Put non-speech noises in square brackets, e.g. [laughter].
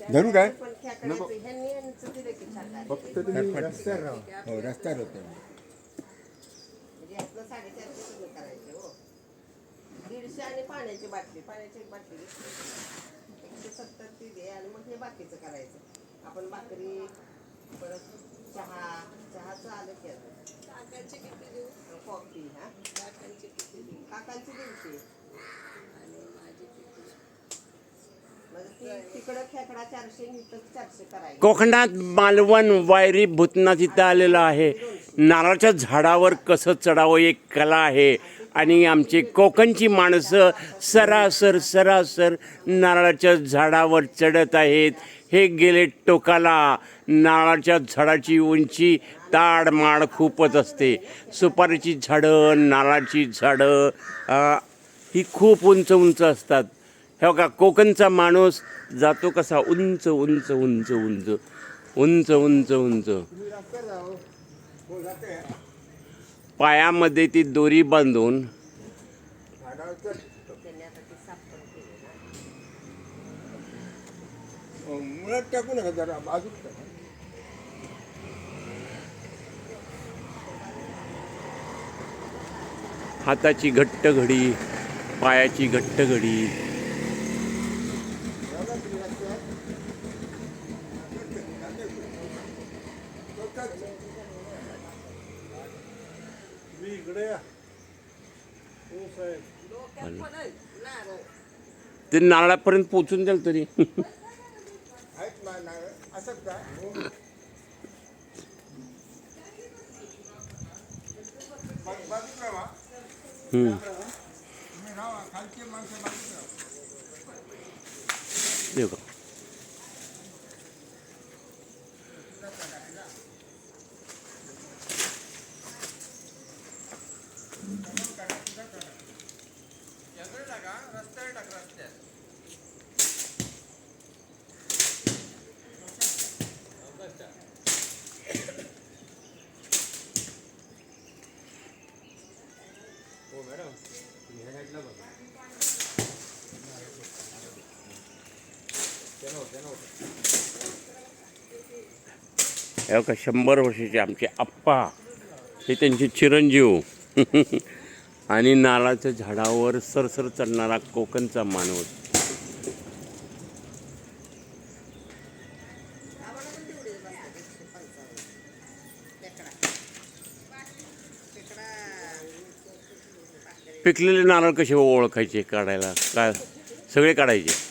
धरू काय? पण खेकड्याचं ह्यांनी यांचं दिलं की सरकार फक्त तुम्ही रस्त्यावर राहा. हो रस्त्यावर होते. म्हणजे हो. दीडशे आणि पाण्याची बाटली पाण्याची एक बाटली. एकशे सत्तर ती दे आणि मग हे बाकीचं करायचं. आपण भाकरी परत चहा चहाचं आलं की. काकांचे किती देऊ? कॉफी हा? काकांचे किती देऊ? काकांची दीडशे आणि माझे किती म्हणजे ती तिकडं खेकडा चारशे इथं चारशे करायचं कोकणात मालवण वायरी भूतनाथ इथं आलेलं आहे. नारळाच्या झाडावर कसं चढावं एक कला आहे. आणि आमची कोकणची माणसं सरासर सरासर नारळाच्या झाडावर चढत आहेत. हे गेले टोकाला. नारळाच्या झाडाची उंची ताडमाड खूपच असते. सुपारीची झाडं नारळाची झाडं अं, ही खूप उंच उंच असतात. हे बघा कोकणचा माणूस जातो कसा? उंच उंच उंच उंच. उंच उंच उंच. पायामध्ये ती दोरी बांधून टाकू नका जरा बाजूला. हाताची घट्ट घडी पायाची घट्ट घडी एवढा तुम्ही रस्त्यावर. टोकात. मी इकडे हो साहेब ते नारळापर्यंत पोचून द्याल तरी. आहेत ना नारळ हो. बा- तुम्ही बघा. शंभर वर्षाचे आमचे आप्पा हे त्यांचे चिरंजीव [laughs] आणि नारळाच्या झाडावर सरसर चढणारा कोकणचा मानव पिकलेले नारळ कसे ओळखायचे काढायला? काय सगळे काढायचे?